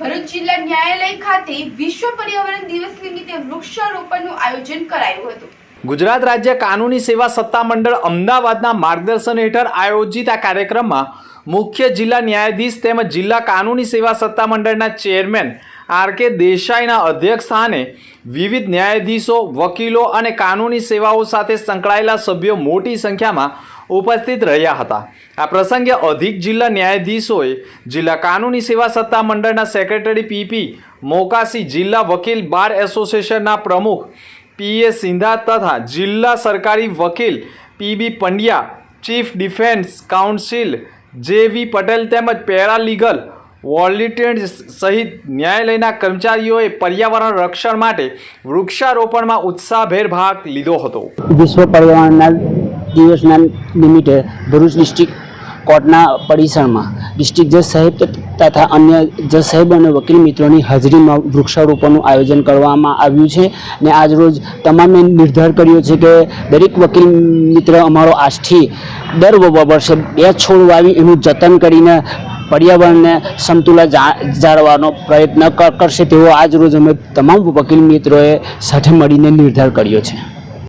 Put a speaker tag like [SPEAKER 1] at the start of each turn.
[SPEAKER 1] ભરૂચ જિલ્લા ન્યાયાલય ખાતે વિશ્વ પર્યાવરણ દિવસ નિમિત્તે વૃક્ષારોપણનું આયોજન કરાયું હતું.
[SPEAKER 2] ગુજરાત રાજ્ય કાનૂની સેવા સત્તામંડળ અમદાવાદના માર્ગદર્શન હેઠળ આયોજિત આ કાર્યક્રમમાં મુખ્ય જિલ્લા ન્યાયાધીશ તેમજ જિલ્લા કાનૂની સેવા સત્તામંડળના ચેરમેન આર કે દેસાઈના અધ્યક્ષ સ્થાને વિવિધ ન્યાયાધીશો, વકીલો અને કાનૂની સેવાઓ સાથે સંકળાયેલા સભ્યો મોટી સંખ્યામાં ઉપસ્થિત રહ્યા હતા. આ પ્રસંગે અધિક જિલ્લા ન્યાયાધીશોએ જિલ્લા કાનૂની સેવા સત્તામંડળના સેક્રેટરી પીપી મોકાસી, જિલ્લા વકીલ બાર એસોસિએશનના પ્રમુખ પીએ સિંધા તથા જિલ્લા સરકારી વકીલ PB Pandya, chief defence counsel J V Patel તેમજ પેરાલીગલ વોલેન્ટિયર્સ સહિત ન્યાયાલયના કર્મચારીઓએ પર્યાવરણ રક્ષણ માટે વૃક્ષારોપણમાં ઉત્સાહભેર ભાગ લીધો હતો.
[SPEAKER 3] વિશ્વ પર્યાવરણના દિવસના નિમિત્તે ભરૂચ ડિસ્ટ્રિક્ટ કોર્ટના પરિસરમાં ડિસ્ટ્રિક્ટ જજ સાહેબ તથા અન્ય જજ સાહેબ અને વકીલ મિત્રોની હાજરીમાં વૃક્ષારોપણનું આયોજન કરવામાં આવ્યું છે ને આજરોજ તમામે નિર્ધાર કર્યો છે કે દરેક વકીલ મિત્ર અમારો આજથી દર વર્ષે બે છોડ વાવી એનું જતન કરીને પર્યાવરણને સમતુલા જાળવવાનો પ્રયત્ન કરશે તેવો આજરોજ અમે તમામ વકીલ મિત્રોએ સાથે મળીને નિર્ધાર કર્યો છે.